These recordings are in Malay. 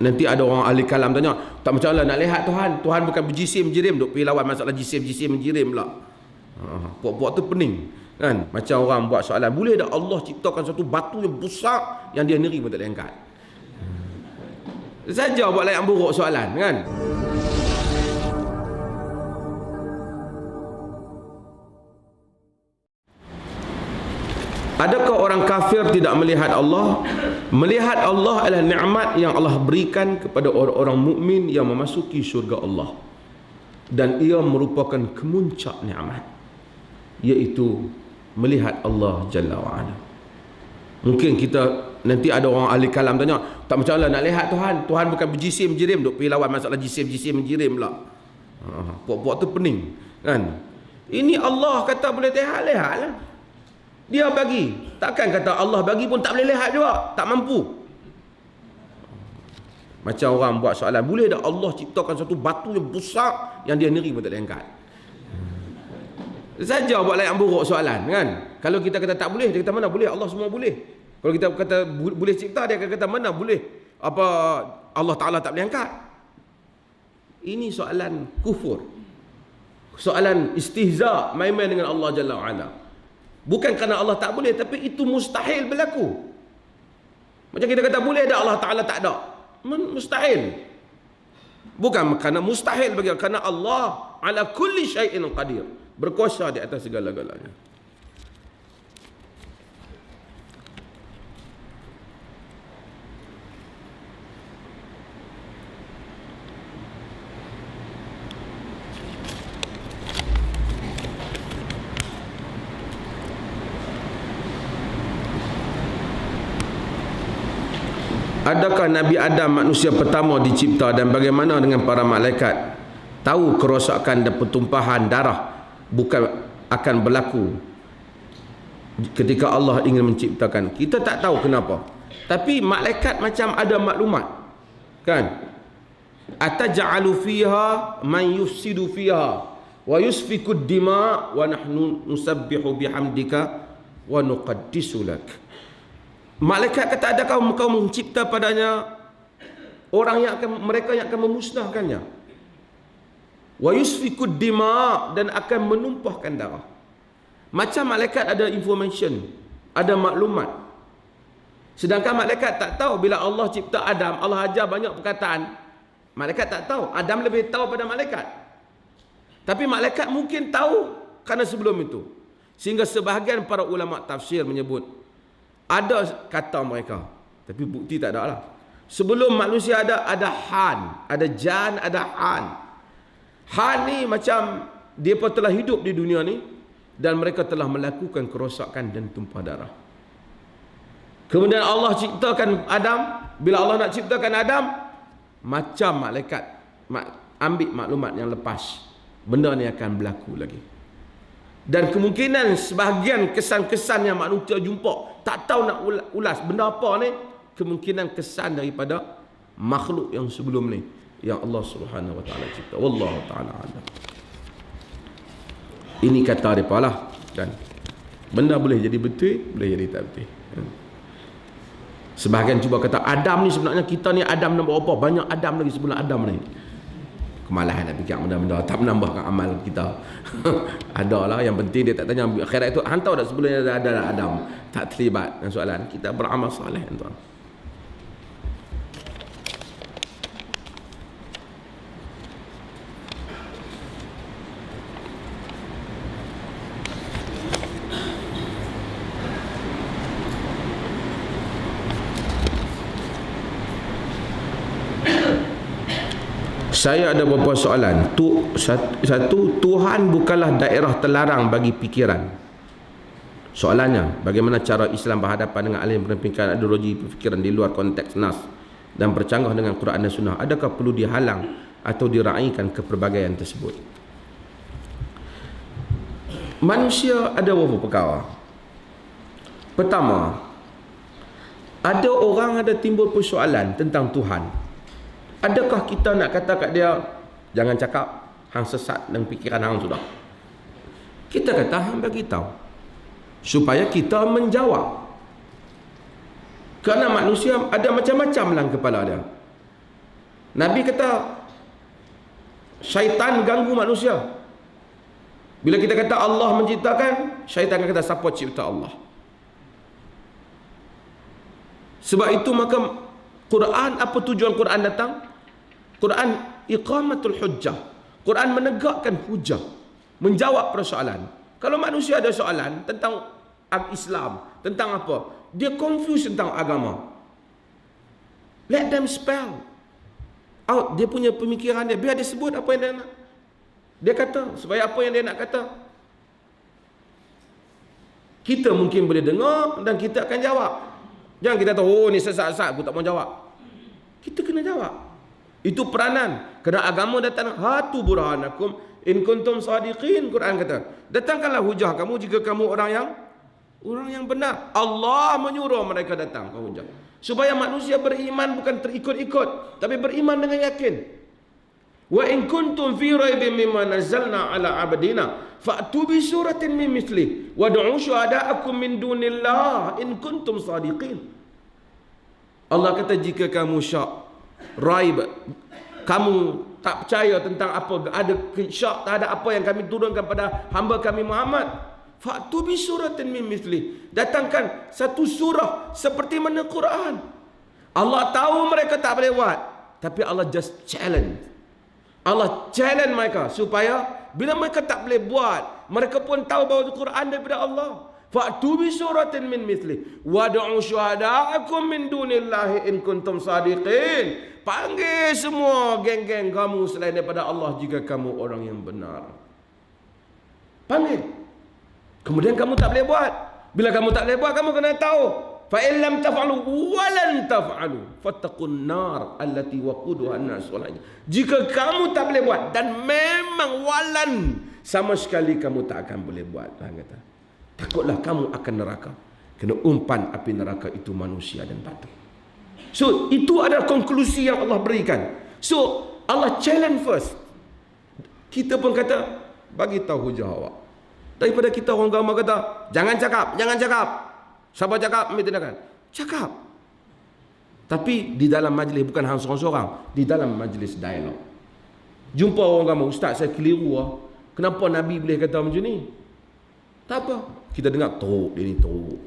nanti ada orang ahli kalam tanya, tak macam mana nak lihat Tuhan? Tuhan bukan berjisim jirim duk pergi lawan masalah jisim jisim jirim pula. Ha, puak-puak tu pening. Kan? Macam orang buat soalan, boleh tak Allah ciptakan satu batu yang besar yang dia neri pun tak boleh angkat? Saja buat layak buruk soalan kan? Adakah orang kafir tidak melihat Allah? Melihat Allah adalah nikmat yang Allah berikan kepada orang-orang mukmin yang memasuki syurga Allah. Dan ia merupakan kemuncak nikmat iaitu melihat Allah Jalla wa ala. Mungkin kita nanti ada orang ahli kalam tanya, tak macam mana nak lihat Tuhan? Tuhan bukan berjisim jirim duk pergi lawan masalah jisim jisim jirim pula. Ha, puak-puak tu pening, kan? Ini Allah kata boleh lihat, lihatlah. Dia bagi. Takkan kata Allah bagi pun tak boleh lihat juga. Tak mampu. Macam orang buat soalan. Boleh tak Allah ciptakan satu batu yang besar yang dia neri pun tak boleh angkat? Saja buat layak buruk soalan kan. Kalau kita kata tak boleh, dia kata mana boleh? Allah semua boleh. Kalau kita kata boleh cipta, dia akan kata mana boleh? Apa Allah Ta'ala tak boleh angkat? Ini soalan kufur. Soalan istihza, main-main dengan Allah Jalla wa'ala. Bukan kerana Allah tak boleh Tapi itu mustahil berlaku. Macam kita kata boleh ada Allah Ta'ala tak ada? Mustahil. Bukan kerana mustahil bagi Kerana Allah Ala kulli syai'in qadir. Berkuasa di atas segala-galanya Adakah Nabi Adam manusia pertama dicipta dan bagaimana dengan para malaikat? Tahu kerosakan dan pertumpahan darah bukan akan berlaku ketika Allah ingin menciptakan. Kita tak tahu kenapa. Tapi malaikat macam ada maklumat. Kan? Ataj'alu fiha man yufsidu fiha wa yusfiku dima wa nahnu nusabbihu bihamdika wa nuqaddisu lak. Malaikat kata adakah kau mencipta padanya orang yang akan mereka yang akan memusnahkannya. Wa yusfikud dima dan akan menumpahkan darah. Macam malaikat ada information, ada maklumat. Sedangkan malaikat tak tahu bila Allah cipta Adam, Allah ajar banyak perkataan. Malaikat tak tahu, Adam lebih tahu pada malaikat. Tapi malaikat mungkin tahu kerana sebelum itu. Sehingga sebahagian para ulama tafsir menyebut ada kata mereka. Tapi bukti tak ada lah. Sebelum manusia ada, ada Han. Ada Jan, ada Han. Han ni macam dia pun telah hidup di dunia ni. Dan mereka telah melakukan kerosakan dan tumpah darah. Kemudian Allah ciptakan Adam. Bila Allah nak ciptakan Adam. Macam malaikat. Ambil maklumat yang lepas. Benda ni akan berlaku lagi. Dan kemungkinan sebahagian kesan-kesan yang manusia jumpa tak tahu nak ulas benda apa ni kemungkinan kesan daripada makhluk yang sebelum ni yang Allah Subhanahu wa taala cipta. Wallahu taala alam. Ini kata depa lah kan benda boleh jadi betul boleh jadi tak betul. Kan? sebahagian cuba kata Adam ni sebenarnya kita ni Adam nombor apa? Banyak Adam lagi sebelum Adam ni kemalahan nak fikir benda-benda. Tak menambahkan amal kita. Ada lah yang penting dia tak tanya akhirat itu. Hantar dah sebelumnya ada, ada Adam. Tak terlibat dengan soalan. Kita beramal soleh tuan Saya ada beberapa soalan. Tu, satu, Tuhan bukanlah daerah terlarang bagi fikiran. Soalannya, bagaimana cara Islam berhadapan dengan alim pendidikan ideologi fikiran di luar konteks nas dan bercanggah dengan Quran dan Sunnah? Adakah perlu dihalang atau diraihkan keperbagaian tersebut? Manusia ada beberapa perkara. Pertama, ada orang ada timbul persoalan tentang Tuhan. Adakah kita nak kata kat dia jangan cakap hang sesat dan fikiran hang sudah. Kita kata hang bagi tahu supaya kita menjawab. Kerana manusia ada macam-macam dalam kepala dia. Nabi kata syaitan ganggu manusia. Bila kita kata Allah menciptakan, syaitan akan kata siapa cipta Allah? Sebab itu maka Quran apa tujuan Quran datang? Quran iqamatul hujjah. Quran menegakkan hujjah, menjawab persoalan. Kalau manusia ada soalan tentang Islam, tentang apa? Dia confuse tentang agama. Let them spell out dia punya pemikiran dia. Biar dia sebut apa yang dia nak. Dia kata supaya apa yang dia nak kata. Kita mungkin boleh dengar dan kita akan jawab. Jangan kita tahu, oh ni sesat-sesat aku tak mau jawab. Kita kena jawab. Itu peranan. Kerana agama datang, hatu burhanakum in kuntum sadiqin, Quran kata. Datangkanlah hujah kamu jika kamu orang yang orang yang benar. Allah menyuruh mereka datang ke hujah. Supaya manusia beriman bukan terikut-ikut, tapi beriman dengan yakin. Wa in kuntum fi raibin mimma nazzalna ala abdina fa'tu bi suratin min mithli wad'u syuhada'akum min dunillah in kuntum sadiqin. Allah kata jika kamu syak raib. Kamu tak percaya tentang apa ada syak tak ada apa yang kami turunkan pada hamba kami Muhammad. Fa'tu bi suratin min mithli. Datangkan satu surah seperti mana Quran. Allah tahu mereka tak boleh buat tapi Allah just challenge. Allah challenge mereka supaya bila mereka tak boleh buat, mereka pun tahu bahawa Al-Quran daripada Allah. Fa'tu bi suratin min mithli wad'u syuhada'akum min dunillahi in kuntum sadiqin. Panggil semua geng-geng kamu selain daripada Allah jika kamu orang yang benar. Panggil. Kemudian kamu tak boleh buat. Bila kamu tak boleh buat, kamu kena tahu fa in lam taf'alu wa lan taf'alu fattaqun nar allati waquduha an-nas jika kamu tak boleh buat dan memang walan sama sekali kamu tak akan boleh buat Tuhan kata takutlah kamu akan neraka kena umpan api neraka itu manusia dan batu so itu adalah konklusi yang Allah berikan so Allah challenge first kita pun kata bagi tahu hujah awak daripada kita orang agama kata jangan cakap jangan cakap Siapa cakap ambil tindakan? Cakap. Tapi di dalam majlis bukan hanya seorang-seorang, di dalam majlis dialog. Jumpa orang kamu, ustaz saya keliru ah. Kenapa Nabi boleh kata macam ni? Tak apa. Kita dengar teruk dia ni teruk.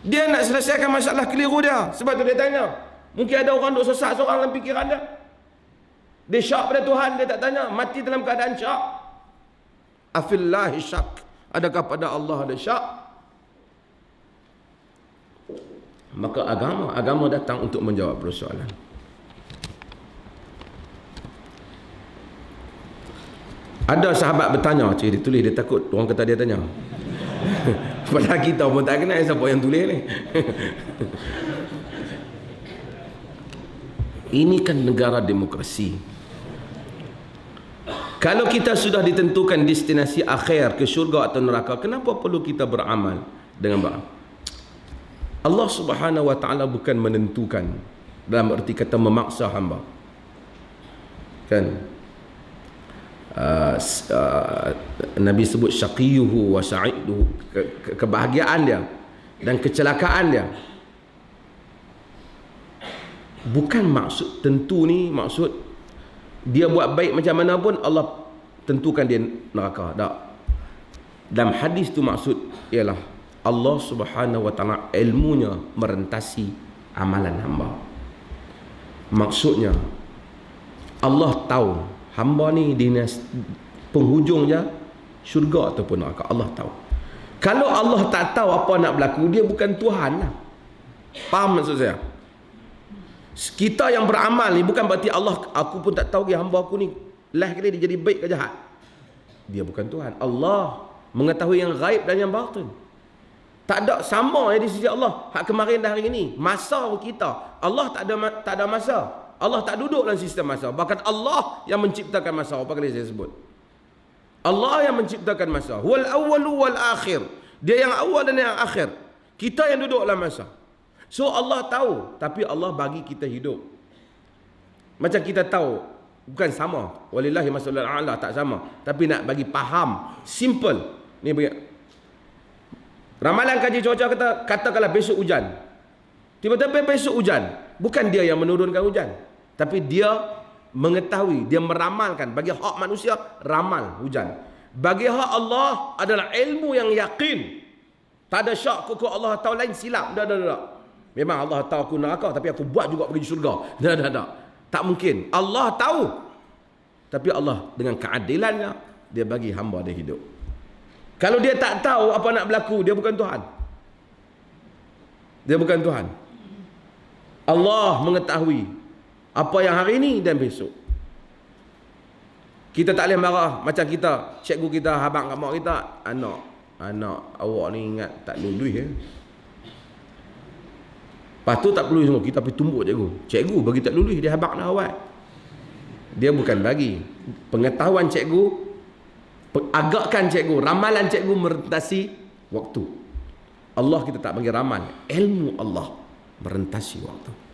Dia nak selesaikan masalah keliru dia. Sebab tu dia tanya. Mungkin ada orang duk sesat seorang dalam fikiran dia. Dia syak pada Tuhan, dia tak tanya. Mati dalam keadaan syak. Afillahi syak. Adakah pada Allah ada syak? maka agama agama datang untuk menjawab persoalan ada sahabat bertanya cik dia tulis dia takut orang kata dia tanya padahal kita pun tak kenal siapa yang tulis ni ini kan negara demokrasi kalau kita sudah ditentukan destinasi akhir ke syurga atau neraka kenapa perlu kita beramal dengan baik Allah Subhanahu wa taala bukan menentukan dalam erti kata memaksa hamba. Kan? Uh, uh, Nabi sebut syaqiyuhu wa sa'iduhu ke, ke, kebahagiaan dia dan kecelakaan dia. Bukan maksud tentu ni maksud dia buat baik macam mana pun Allah tentukan dia neraka. Tak. Dalam hadis tu maksud ialah Allah subhanahu wa ta'ala ilmunya merentasi amalan hamba maksudnya Allah tahu hamba ni di penghujung je syurga ataupun neraka Allah tahu kalau Allah tak tahu apa nak berlaku dia bukan Tuhan lah faham maksud saya kita yang beramal ni bukan berarti Allah aku pun tak tahu dia hamba aku ni lah kali dia jadi baik ke jahat dia bukan Tuhan Allah mengetahui yang gaib dan yang batin tak ada sama ya di sisi Allah. Hak kemarin dan hari ini. Masa kita. Allah tak ada tak ada masa. Allah tak duduk dalam sistem masa. Bahkan Allah yang menciptakan masa. Apa kali saya sebut? Allah yang menciptakan masa. Wal awalu wal akhir. Dia yang awal dan yang akhir. Kita yang duduk dalam masa. So Allah tahu. Tapi Allah bagi kita hidup. Macam kita tahu. Bukan sama. Walillahi masalul a'la. Tak sama. Tapi nak bagi faham. Simple. Ni bagi Ramalan kaji cuaca kata katakanlah besok hujan. Tiba-tiba besok hujan. bukan dia yang menurunkan hujan tapi dia mengetahui dia meramalkan. Bagi hak manusia ramal hujan. Bagi hak Allah adalah ilmu yang yakin. Tak ada syak kuku Allah tahu lain silap. Dah dah dah memang Allah tahu aku neraka tapi aku buat juga pergi syurga. Dah dah dah. Tak mungkin. Allah tahu. Tapi Allah dengan keadilannya dia bagi hamba dia hidup. Kalau dia tak tahu apa nak berlaku dia bukan Tuhan. Dia bukan Tuhan. Allah mengetahui apa yang hari ini dan besok. Kita tak boleh marah macam kita, cikgu kita, habang kat mak kita, anak, anak awak ni ingat tak lulus ya. Lepas tu tak perlu semua, kita pergi tumbuk cikgu. Cikgu bagi tak lulus, dia habang dah awal. Dia bukan bagi. Pengetahuan cikgu, agakkan cikgu, ramalan cikgu merentasi waktu. Allah kita tak bagi ramal. Ilmu Allah merentasi waktu.